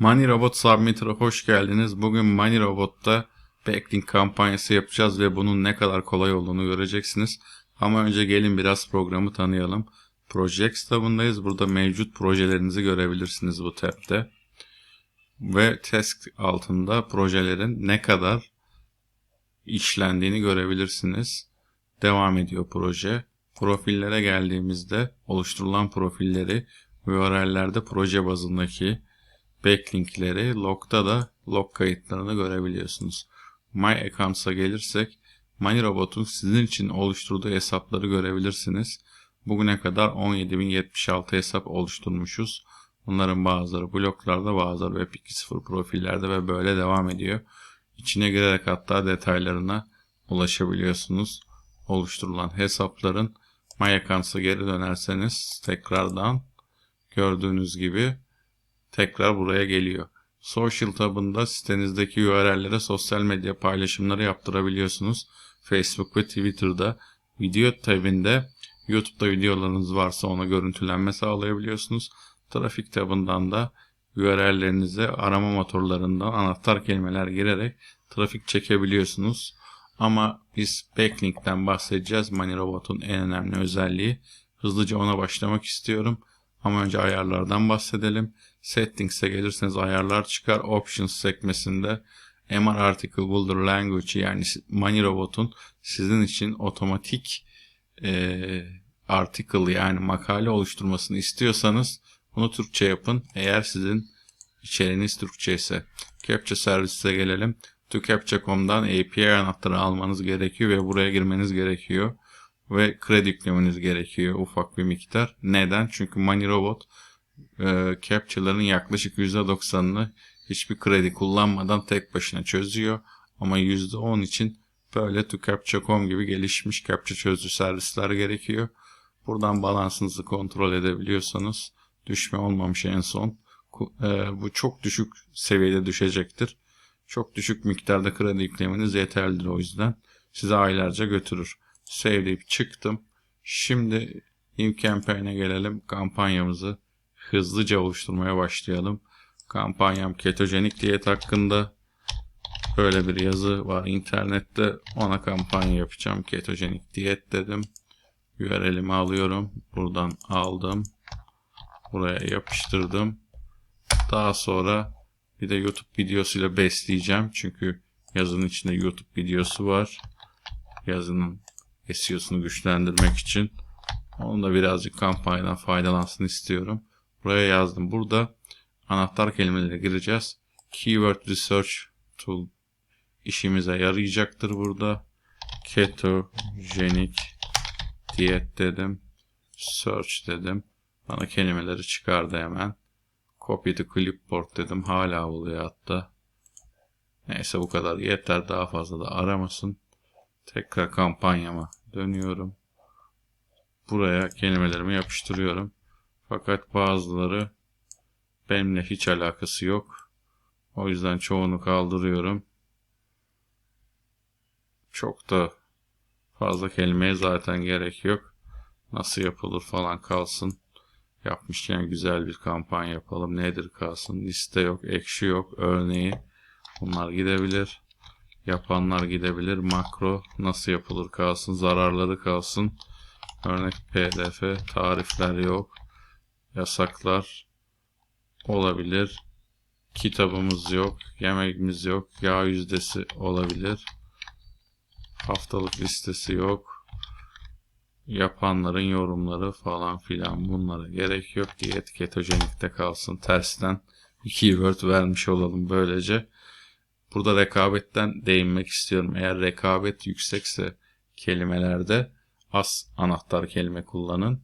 Money Robot Submitter'a hoş geldiniz. Bugün Money Robot'ta backlink kampanyası yapacağız ve bunun ne kadar kolay olduğunu göreceksiniz. Ama önce gelin biraz programı tanıyalım. Projects tabındayız. Burada mevcut projelerinizi görebilirsiniz bu tabde. Ve task altında projelerin ne kadar işlendiğini görebilirsiniz. Devam ediyor proje. Profillere geldiğimizde oluşturulan profilleri URL'lerde proje bazındaki backlinkleri, log'da da log kayıtlarını görebiliyorsunuz. My Accounts'a gelirsek MoneyRobot'un sizin için oluşturduğu hesapları görebilirsiniz. Bugüne kadar 17.076 hesap oluşturmuşuz. Bunların bazıları bloklarda bazıları Web 2.0 profillerde ve böyle devam ediyor. İçine girerek hatta detaylarına ulaşabiliyorsunuz. Oluşturulan hesapların My Accounts'a geri dönerseniz tekrardan gördüğünüz gibi tekrar buraya geliyor. Social tabında sitenizdeki URL'lere sosyal medya paylaşımları yaptırabiliyorsunuz. Facebook ve Twitter'da video tabinde YouTube'da videolarınız varsa ona görüntülenme sağlayabiliyorsunuz. Trafik tabından da URL'lerinize arama motorlarından anahtar kelimeler girerek trafik çekebiliyorsunuz. Ama biz backlink'ten bahsedeceğiz. MoneyRobot'un en önemli özelliği. Hızlıca ona başlamak istiyorum. Ama önce ayarlardan bahsedelim. Settings'e gelirseniz ayarlar çıkar. Options sekmesinde MR Article Builder Language yani MoneyRobot'un sizin için otomatik e, article yani makale oluşturmasını istiyorsanız bunu Türkçe yapın. Eğer sizin içeriğiniz Türkçe ise. Captcha servisine gelelim. ToCaptcha.com'dan API anahtarı almanız gerekiyor ve buraya girmeniz gerekiyor. Ve kredi yüklemeniz gerekiyor ufak bir miktar. Neden? Çünkü MoneyRobot e, captchaların yaklaşık %90'ını hiçbir kredi kullanmadan tek başına çözüyor. Ama %10 için böyle ToCaptcha.com gibi gelişmiş captcha çözücü servisler gerekiyor. Buradan balansınızı kontrol edebiliyorsanız düşme olmamış en son. E, bu çok düşük seviyede düşecektir. Çok düşük miktarda kredi yüklemeniz yeterlidir o yüzden. Size aylarca götürür. Save deyip çıktım. Şimdi New Campaign'e gelelim. Kampanyamızı hızlıca oluşturmaya başlayalım. Kampanyam ketojenik diyet hakkında böyle bir yazı var internette. Ona kampanya yapacağım. Ketojenik diyet dedim. URL'imi alıyorum. Buradan aldım. Buraya yapıştırdım. Daha sonra bir de YouTube videosuyla besleyeceğim. Çünkü yazının içinde YouTube videosu var. Yazının SEO'sunu güçlendirmek için. Onu da birazcık kampanyadan faydalansın istiyorum. Buraya yazdım. Burada anahtar kelimeleri gireceğiz. Keyword Research Tool işimize yarayacaktır burada. Ketogenic diyet dedim. Search dedim. Bana kelimeleri çıkardı hemen. Copy to clipboard dedim. Hala oluyor hatta. Neyse bu kadar yeter. Daha fazla da aramasın. Tekrar kampanyama dönüyorum. Buraya kelimelerimi yapıştırıyorum. Fakat bazıları benimle hiç alakası yok. O yüzden çoğunu kaldırıyorum. Çok da fazla kelimeye zaten gerek yok. Nasıl yapılır falan kalsın. Yapmışken güzel bir kampanya yapalım. Nedir kalsın? Liste yok, ekşi yok, örneği. Bunlar gidebilir. Yapanlar gidebilir. Makro nasıl yapılır kalsın. Zararları kalsın. Örnek pdf. Tarifler yok. Yasaklar olabilir. Kitabımız yok. Yemeğimiz yok. Yağ yüzdesi olabilir. Haftalık listesi yok. Yapanların yorumları falan filan bunlara gerek yok. Diyet ketojenikte kalsın. Tersten bir keyword vermiş olalım böylece. Burada rekabetten değinmek istiyorum. Eğer rekabet yüksekse kelimelerde az anahtar kelime kullanın.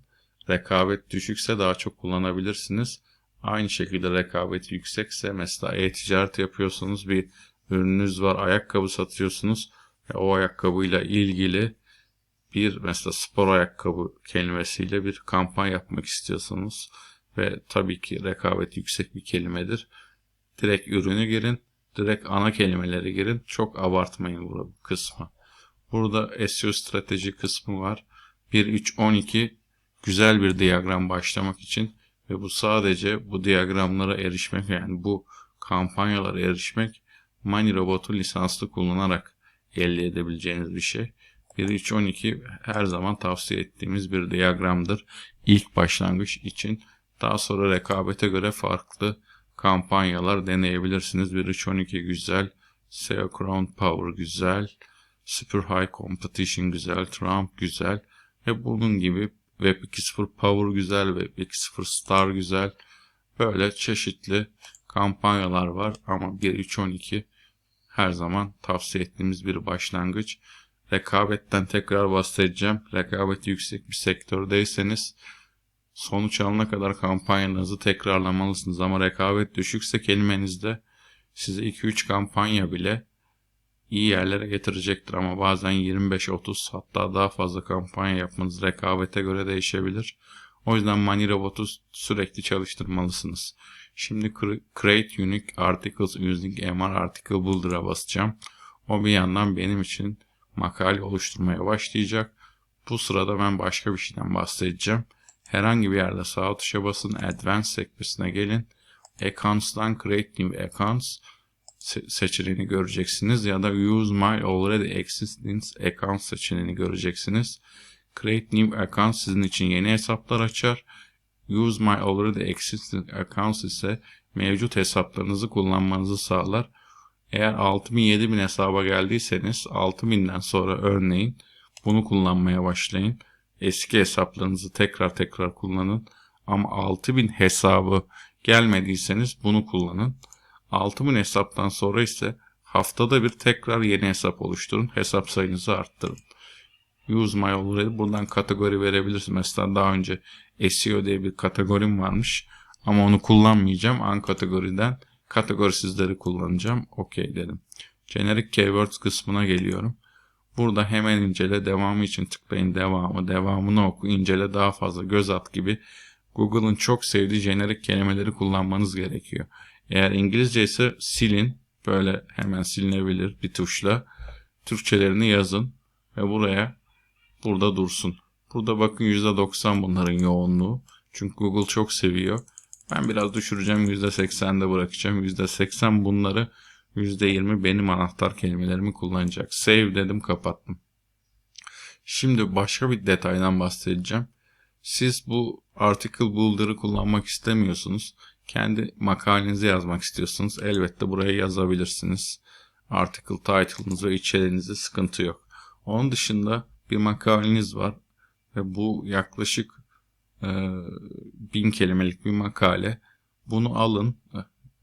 Rekabet düşükse daha çok kullanabilirsiniz. Aynı şekilde rekabet yüksekse mesela e-ticaret yapıyorsunuz bir ürününüz var ayakkabı satıyorsunuz ve o ayakkabıyla ilgili bir mesela spor ayakkabı kelimesiyle bir kampanya yapmak istiyorsanız ve tabii ki rekabet yüksek bir kelimedir. Direkt ürünü girin direkt ana kelimeleri girin. Çok abartmayın bu kısmı. Burada SEO strateji kısmı var. 1, 3, 12 güzel bir diyagram başlamak için ve bu sadece bu diyagramlara erişmek yani bu kampanyalara erişmek Money Robot'u lisanslı kullanarak elde edebileceğiniz bir şey. 1.3.12 her zaman tavsiye ettiğimiz bir diyagramdır. İlk başlangıç için daha sonra rekabete göre farklı kampanyalar deneyebilirsiniz. 1.3.12 güzel, SEO Crown Power güzel, Super High Competition güzel, Trump güzel ve bunun gibi Web 2.0 Power güzel, Web 2.0 Star güzel. Böyle çeşitli kampanyalar var ama 1.3.12 her zaman tavsiye ettiğimiz bir başlangıç. Rekabetten tekrar bahsedeceğim. Rekabeti yüksek bir sektördeyseniz sonuç alana kadar kampanyanızı tekrarlamalısınız. Ama rekabet düşükse kelimenizde size 2-3 kampanya bile iyi yerlere getirecektir. Ama bazen 25-30 hatta daha fazla kampanya yapmanız rekabete göre değişebilir. O yüzden Money Robot'u sürekli çalıştırmalısınız. Şimdi Create Unique Articles Using MR Article Builder'a basacağım. O bir yandan benim için makale oluşturmaya başlayacak. Bu sırada ben başka bir şeyden bahsedeceğim. Herhangi bir yerde sağ tuşa basın, Advanced sekmesine gelin. Accounts'tan Create New Accounts seçeneğini göreceksiniz ya da Use My Already Existing Accounts seçeneğini göreceksiniz. Create New Account sizin için yeni hesaplar açar. Use My Already Existing Accounts ise mevcut hesaplarınızı kullanmanızı sağlar. Eğer 6000-7000 hesaba geldiyseniz 6000'den sonra örneğin bunu kullanmaya başlayın. Eski hesaplarınızı tekrar tekrar kullanın. Ama 6000 hesabı gelmediyseniz bunu kullanın. 6000 hesaptan sonra ise haftada bir tekrar yeni hesap oluşturun. Hesap sayınızı arttırın. Use My Already buradan kategori verebilirsiniz. Mesela daha önce SEO diye bir kategorim varmış. Ama onu kullanmayacağım. An kategoriden kategorisizleri kullanacağım. OK dedim. Generic Keywords kısmına geliyorum. Burada hemen incele devamı için tıklayın devamı, devamını oku, incele daha fazla göz at gibi Google'ın çok sevdiği jenerik kelimeleri kullanmanız gerekiyor. Eğer İngilizce ise silin, böyle hemen silinebilir bir tuşla. Türkçelerini yazın ve buraya burada dursun. Burada bakın %90 bunların yoğunluğu. Çünkü Google çok seviyor. Ben biraz düşüreceğim %80'de bırakacağım. %80 bunları %20 benim anahtar kelimelerimi kullanacak. Save dedim kapattım. Şimdi başka bir detaydan bahsedeceğim. Siz bu article builder'ı kullanmak istemiyorsunuz. Kendi makalenizi yazmak istiyorsunuz. Elbette buraya yazabilirsiniz. Article title'ınız ve içeriğinizi sıkıntı yok. Onun dışında bir makaleniz var ve bu yaklaşık e, bin kelimelik bir makale. Bunu alın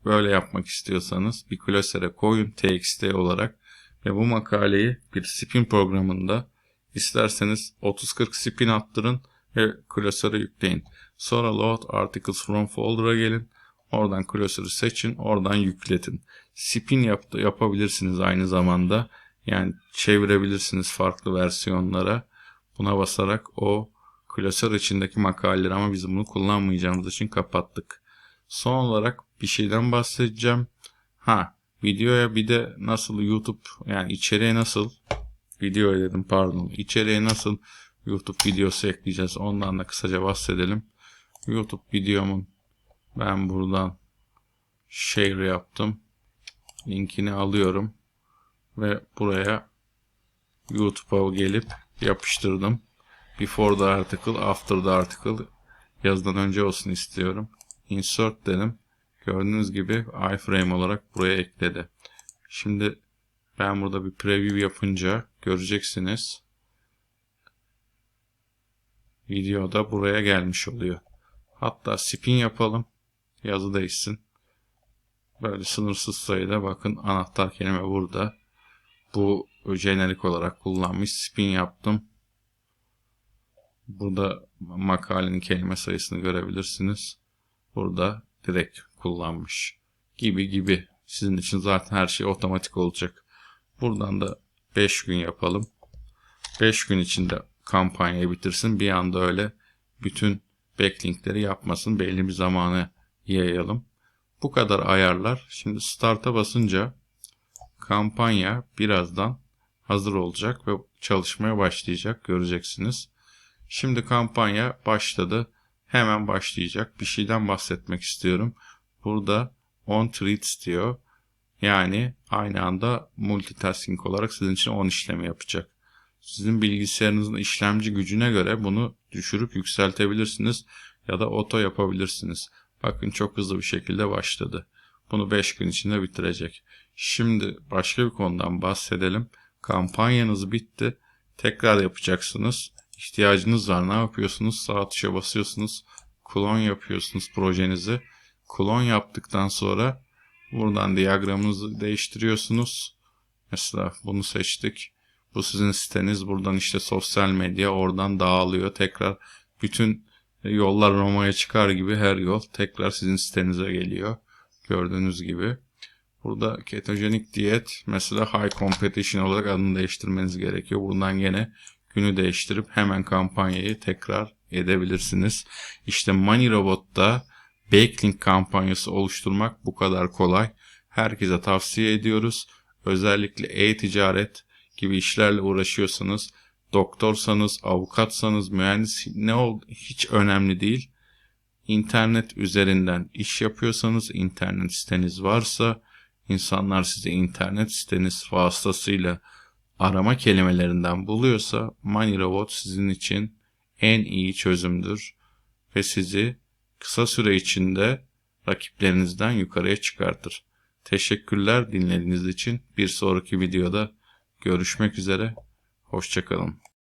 böyle yapmak istiyorsanız bir klasöre koyun txt olarak ve bu makaleyi bir spin programında isterseniz 30-40 spin attırın ve klasöre yükleyin. Sonra load articles from folder'a gelin. Oradan klasörü seçin. Oradan yükletin. Spin yaptı, yapabilirsiniz aynı zamanda. Yani çevirebilirsiniz farklı versiyonlara. Buna basarak o klasör içindeki makaleleri ama biz bunu kullanmayacağımız için kapattık. Son olarak bir şeyden bahsedeceğim. Ha videoya bir de nasıl YouTube yani içeriye nasıl video dedim pardon içeriye nasıl YouTube videosu ekleyeceğiz ondan da kısaca bahsedelim. YouTube videomun ben buradan share yaptım. Linkini alıyorum ve buraya YouTube'a gelip yapıştırdım. Before the article, after the article yazdan önce olsun istiyorum. Insert dedim. Gördüğünüz gibi iframe olarak buraya ekledi. Şimdi ben burada bir preview yapınca göreceksiniz. Videoda buraya gelmiş oluyor. Hatta spin yapalım. Yazı değişsin. Böyle sınırsız sayıda bakın anahtar kelime burada. Bu jenerik olarak kullanmış. Spin yaptım. Burada makalenin kelime sayısını görebilirsiniz. Burada direkt kullanmış gibi gibi. Sizin için zaten her şey otomatik olacak. Buradan da 5 gün yapalım. 5 gün içinde kampanyayı bitirsin. Bir anda öyle bütün backlinkleri yapmasın. Belli bir zamanı yayalım. Bu kadar ayarlar. Şimdi start'a basınca kampanya birazdan hazır olacak ve çalışmaya başlayacak. Göreceksiniz. Şimdi kampanya başladı. Hemen başlayacak. Bir şeyden bahsetmek istiyorum. Burada on threads diyor. Yani aynı anda multitasking olarak sizin için 10 işlemi yapacak. Sizin bilgisayarınızın işlemci gücüne göre bunu düşürüp yükseltebilirsiniz ya da oto yapabilirsiniz. Bakın çok hızlı bir şekilde başladı. Bunu 5 gün içinde bitirecek. Şimdi başka bir konudan bahsedelim. Kampanyanız bitti. Tekrar yapacaksınız. İhtiyacınız var. Ne yapıyorsunuz? Sağ tuşa basıyorsunuz. Klon yapıyorsunuz projenizi. Klon yaptıktan sonra buradan diyagramınızı değiştiriyorsunuz. Mesela bunu seçtik. Bu sizin siteniz. Buradan işte sosyal medya oradan dağılıyor. Tekrar bütün yollar Roma'ya çıkar gibi her yol tekrar sizin sitenize geliyor. Gördüğünüz gibi. Burada ketojenik diyet mesela high competition olarak adını değiştirmeniz gerekiyor. Buradan gene günü değiştirip hemen kampanyayı tekrar edebilirsiniz. İşte Money Robot'ta backlink kampanyası oluşturmak bu kadar kolay. Herkese tavsiye ediyoruz. Özellikle e-ticaret gibi işlerle uğraşıyorsanız, doktorsanız, avukatsanız, mühendis ne ol hiç önemli değil. İnternet üzerinden iş yapıyorsanız, internet siteniz varsa, insanlar sizi internet siteniz vasıtasıyla arama kelimelerinden buluyorsa Money Robot sizin için en iyi çözümdür ve sizi kısa süre içinde rakiplerinizden yukarıya çıkartır. Teşekkürler dinlediğiniz için. Bir sonraki videoda görüşmek üzere. Hoşçakalın.